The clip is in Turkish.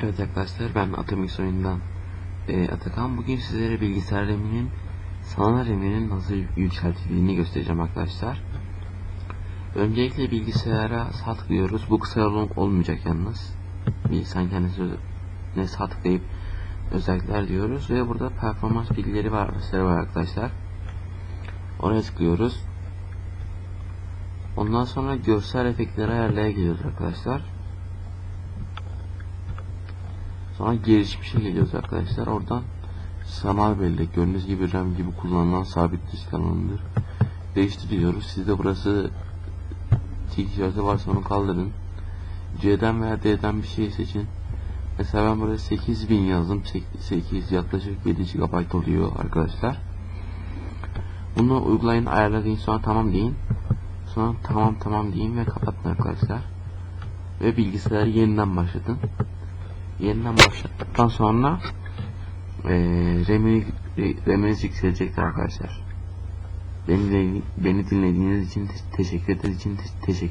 Evet arkadaşlar ben Atomix oyundan e, Atakan. Bugün sizlere bilgisayar RAM'inin sanal RAM'inin nasıl yükseltildiğini göstereceğim arkadaşlar. Öncelikle bilgisayara sağ tıklıyoruz. Bu kısa yol olmayacak yalnız. Bir sen kendisi ne sağ tıklayıp özellikler diyoruz ve burada performans bilgileri var, vesaire var arkadaşlar. Oraya tıklıyoruz. Ondan sonra görsel efektleri ayarlaya geliyoruz arkadaşlar. Sonra gelişmişe geliyoruz arkadaşlar. Oradan sanal bellek gördüğünüz gibi RAM gibi kullanılan sabit disk alanıdır. Değiştiriyoruz. Sizde burası tik işareti varsa onu kaldırın. C'den veya D'den bir şey seçin. Mesela ben buraya 8000 yazdım. 8 yaklaşık 7 GB oluyor arkadaşlar. Bunu uygulayın, ayarlayın sonra tamam deyin. Sonra tamam tamam deyin ve kapatın arkadaşlar. Ve bilgisayarı yeniden başlatın yeniden başlattıktan sonra e, RAM'ini RAM'iniz yükselecektir arkadaşlar. Beni, beni dinlediğiniz için te- teşekkür ederiz için te- teşekkür